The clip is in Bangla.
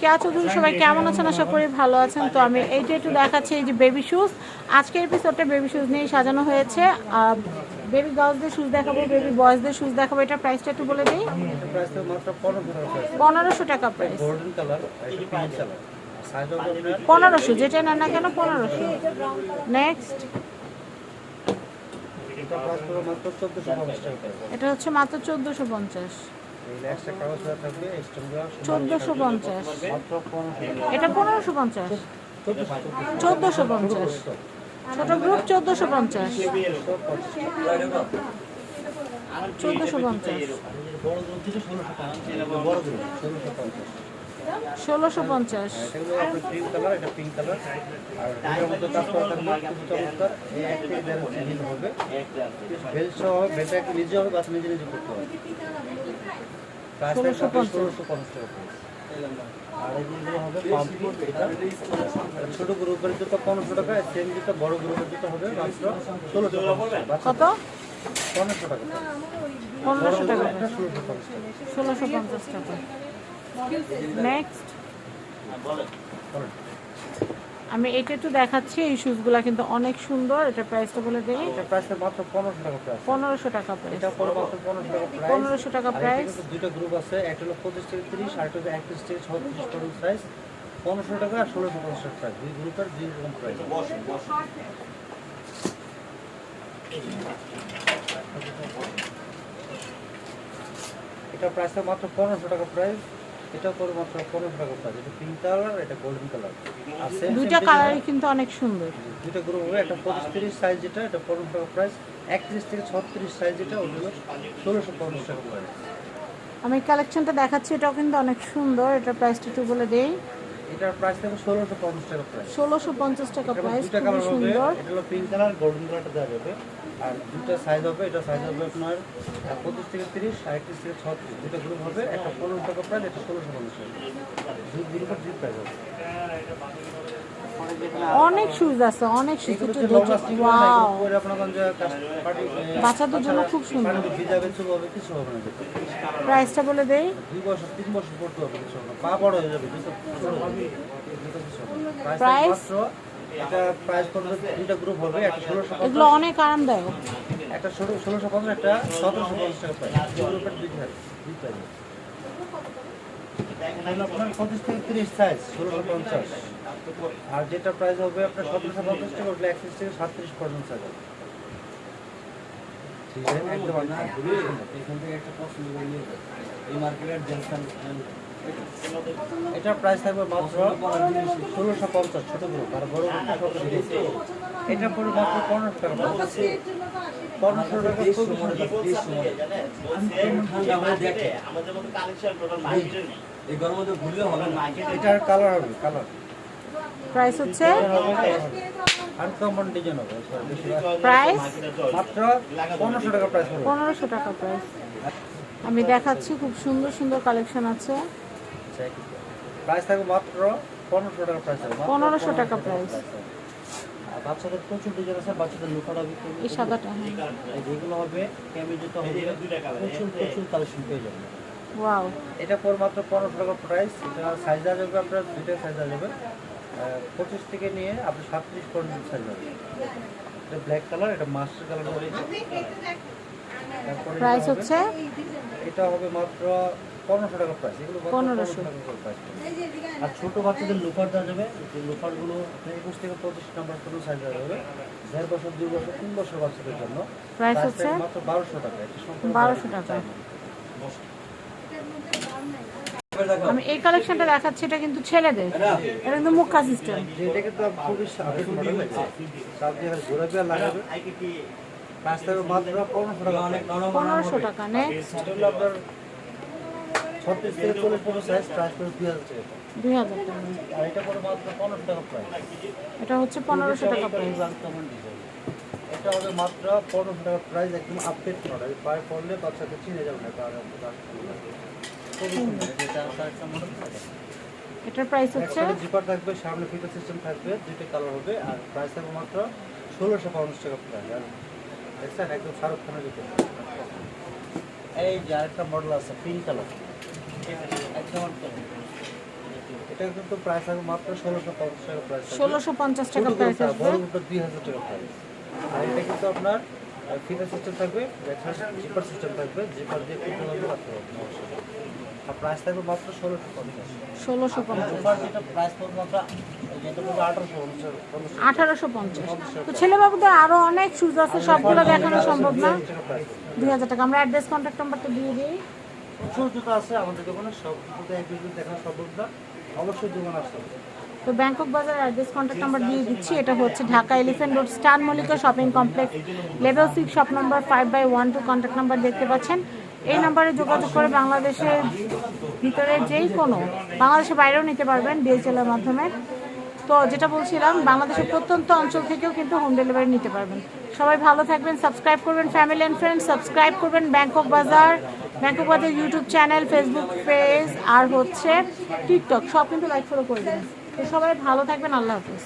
কেয়া চৌধুরী, সবাই কেমন আছেন? আশা করি ভালো আছেন। তো আমি এইটা একটু দেখাচ্ছি, এই যে বেবি শুজ আজকের এপিসোডটা বেবি শুজ নিয়ে সাজানো হয়েছে। বেবি গার্লসদের শুজ দেখাবো বেবি বয়েজদের শুজ দেখাবো। এটা প্রাইসটা একটু বলে দিই। পনেরোশো টাকা প্রাইস পনেরোশো, যেটা নেন না কেন পনেরোশো। নেক্সট এটা হচ্ছে মাত্র চোদ্দোশো পঞ্চাশ। চোদ্দোশো পঞ্চাশ। এটা পনেরোশো পঞ্চাশ। চোদ্দোশো পঞ্চাশ। ছোট গ্রুপ চোদ্দোশো পঞ্চাশ। চোদ্দোশো পঞ্চাশ। ষোলোশো পঞ্চাশ। একটু নিজে হবে বাস নিজে নিজে করতে হবে। ষোলোশো পঞ্চাশ। আর এগুলো হবে পাম্পকিন এটা ছোট গ্রুপের জুতো পনেরোশো টাকা সেম জুতো বড় গ্রুপের জুতো হবে মাত্র ষোলোশো কত? পনেরোশো টাকা। পনেরোশো টাকা। ষোলোশো পঞ্চাশ টাকা। ষোলোশো পঞ্চাশ টাকা। নেক্সট আমি এটা একটু দেখাচ্ছি এই শুজগুলা কিন্তু অনেক সুন্দর। এটা প্রাইসটা বলে দিই। এটা প্রাইস মাত্র পনেরোশো টাকা প্রাইস পনেরোশো টাকা প্রাইস এটা পরে মাত্র পনেরোশো টাকা প্রাইস পনেরোশো টাকা আর এতে প্রাইস কিন্তু দুইটা গ্রুপ আছে একটা হলো পঁচিশ থেকে তিরিশ আর একটা হলো একত্রিশ থেকে ছত্রিশ পর্যন্ত সাইজ পনেরোশো টাকা আর ষোলোশো পঞ্চাশ টাকা প্রাইস দুই গ্রুপের দুই রকম প্রাইস এটা প্রাইসটা মাত্র পনেরোশো টাকা প্রাইস এটা করব মাত্র পনেরোশো টাকা প্রাইস এটা পিঙ্ক কালার এটা গোল্ডেন কালার আছে দুইটা কালারই কিন্তু অনেক সুন্দর। দুইটা গ্রুপ হবে একটা পঁচিশ তিরিশ সাইজ যেটা এটা পনেরোশো টাকা প্রাইস একত্রিশ থেকে ছত্রিশ সাইজ যেটা ওটা হলো ষোলোশো পঞ্চাশ টাকা প্রাইস আমি কালেকশনটা দেখাচ্ছি এটাও কিন্তু অনেক সুন্দর। এটা প্রাইসটা একটু বলে দিই। এটার প্রাইস থাকবে টাকা প্রাইস ষোলোশো পঞ্চাশ টাকা এটা প্রাইস দুইটা খুবই কালার হবে সুন্দর। এটা হলো পিঙ্ক কালার গোল্ডেন কালারটা দেওয়া যাবে। আর দুটো সাইজ হবে এটা সাইজ হবে আপনার পঁচিশ থেকে তিরিশ আর একত্রিশ থেকে ছত্রিশ। দুটো গ্রুপ হবে একটা টাকা প্রাইস একটা ষোলোশো পঞ্চাশ টাকা। দুই দিন পর দুই প্রাইস হবে। অনেক শুজ আছে অনেক শুজ বাচ্চাদের জন্য খুব সুন্দর। ভিজাবে কিছু হবে না। প্রাইসটা বলে দেই। প্রাইস? একটা এগুলো অনেক আরামদায়ক। একটা ষোলো ষোলোশো পঞ্চাশ একটা সতেরোশো পঞ্চাশ টাকা প্রাইস দুই গ্রুপের দুই আপনার পঁচিশ থেকে তিরিশ সাইজ ষোলোশো পঞ্চাশ। আর যেটা প্রাইস হবে আপনার সতেরোশো পঞ্চাশ টাকা ওটা একত্রিশ থেকে সাতত্রিশ পর্যন্ত সাইজ হবে ঠিক আছে একদম এখান থেকে একটা পছন্দ করে নিয়ে যাবে। এই মার্কেটের জেনসন এটার প্রাইস থাকবে মাত্র ষোলোশো পঞ্চাশ ছোট গ্রুপ আর বড় এটা পড়বে মাত্র পনেরোশো টাকা। পনেরোশো টাকা এটার কালার হবে কালার প্রাইস হচ্ছে? আনকমন ডিজাইন হবে প্রাইস মাত্র পনেরোশো টাকা প্রাইস হবে পনেরোশো টাকা প্রাইস আমি দেখাচ্ছি খুব সুন্দর সুন্দর কালেকশন আছে। প্রাইস থাকবে মাত্র পনেরোশো টাকা প্রাইস হবে মাত্র 1500 টাকা। আর বাচ্চাদের প্রচুর ডিজাইন আছে বাচ্চাদের লুকাটা বিক্রি এই সাদাটা হ্যাঁ। এই যেগুলো হবে ক্যামি জুতো হবে প্রচুর প্রচুর কালেকশন পেয়ে যাবেন ওয়াও এটা পর মাত্র পনেরোশো টাকা প্রাইস এটা সাইজ যাবে আপনার দুইটা সাইজ যাবে। পঁচিশ থেকে নিয়ে আপনি সাতত্রিশ পর্যন্ত সাইজ হবে। এটা ব্ল্যাক কালার এটা মাস্টার কালার হবে প্রাইস হচ্ছে? এটা হবে মাত্র পনেরোশো টাকা প্রাইস এগুলো মাত্র 1500 টাকা করে price পড়বে। আর ছোট বাচ্চাদের লোফার দেওয়া যাবে। যে লোফারগুলো একুশ থেকে পঁচিশ নাম্বার পর্যন্ত সাইজ দেওয়া যাবে। দেড় বছর দুই বছর তিন বছর বাচ্চাদের জন্য। প্রাইস হচ্ছে? মাত্র বারোশো টাকা। 1200 টাকা। আমি এই কালেকশনটা দেখাচ্ছি এটা কিন্তু ছেলেদের। এটা? কিন্তু মুখা সিস্টেম কিন্তু খুবই লাগাবে? পনেরোশো টাকা। নেক্সট ছত্রিশ থেকে চল্লিশ পনেরো সাইজ প্রাইস করে দুই হাজার টাকা। দুই হাজার টাকা। আর এটা করে মাত্র পনেরোশো টাকা প্রাইস এটা হচ্ছে পনেরোশো টাকা প্রাইস এটা হবে মাত্র পনেরোশো টাকা প্রাইস একদম আপডেট মডেল পায়ে পড়লে বাচ্চাকে চিনে যাবে না কারণ এটার প্রাইস হচ্ছে? জিপার থাকবে সামনে ফিটার সিস্টেম থাকবে দুইটা কালার হবে আর প্রাইস থাকবে মাত্র ষোলোশো পঞ্চাশ টাকা প্রাইস আর দেখছেন একদম শাহরুখ খানের জুতো। এই যে আরেকটা মডেল আছে পিঙ্ক কালার একদম এটা কিন্তু প্রাইস থাকবে মাত্র ষোলোশো পঞ্চাশ টাকা প্রাইস ষোলোশো পঞ্চাশ টাকা প্রাইস বড় কোনটা দুই হাজার টাকা প্রাইস আর এটা কিন্তু আপনার ফিটার সিস্টেম থাকবে জিপার সিস্টেম থাকবে জিপার দিয়ে কিন্তু হবে রাখতে হবে প্রাইস থাকবে মাত্র ষোলোশো পঞ্চাশ। ষোলোশো পঞ্চাশ। আঠারোশো পঞ্চাশ। পঞ্চাশ আঠারোশো পঞ্চাশ। তো ছেলে বাবুদের আরও অনেক শুজ আছে সবগুলো দেখানো সম্ভব না। দুই হাজার টাকা। আমরা অ্যাড্রেস কন্ট্যাক্ট নাম্বারটা দিয়ে দিই। প্রচুর জুতো আছে আমাদের দোকানে সব জুতো এক জুতো দেখানো সম্ভব না। অবশ্যই দোকান আসতে তো ব্যাংকক বাজার অ্যাড্রেস কন্ট্যাক্ট নাম্বার দিয়ে দিচ্ছি। এটা হচ্ছে Dhaka Elephant Road Star Mallika shopping complex level six shop number five by one two contact number দেখতে পাচ্ছেন। এই নাম্বারে যোগাযোগ করে বাংলাদেশের ভিতরে যেই কোনো বাংলাদেশের বাইরেও নিতে পারবেন ডিএচএলের মাধ্যমে। তো যেটা বলছিলাম, বাংলাদেশের প্রত্যন্ত অঞ্চল থেকেও কিন্তু হোম ডেলিভারি নিতে পারবেন। সবাই ভালো থাকবেন সাবস্ক্রাইব করবেন ফ্যামিলি অ্যান্ড ফ্রেন্ডস সাবস্ক্রাইব করবেন Bangkok Bazar Bangkok Bazar YouTube channel Facebook page আর হচ্ছে টিকটক সব কিন্তু লাইক ফলো করে দেবেন। তো সবাই ভালো থাকবেন, আল্লাহ হাফিজ।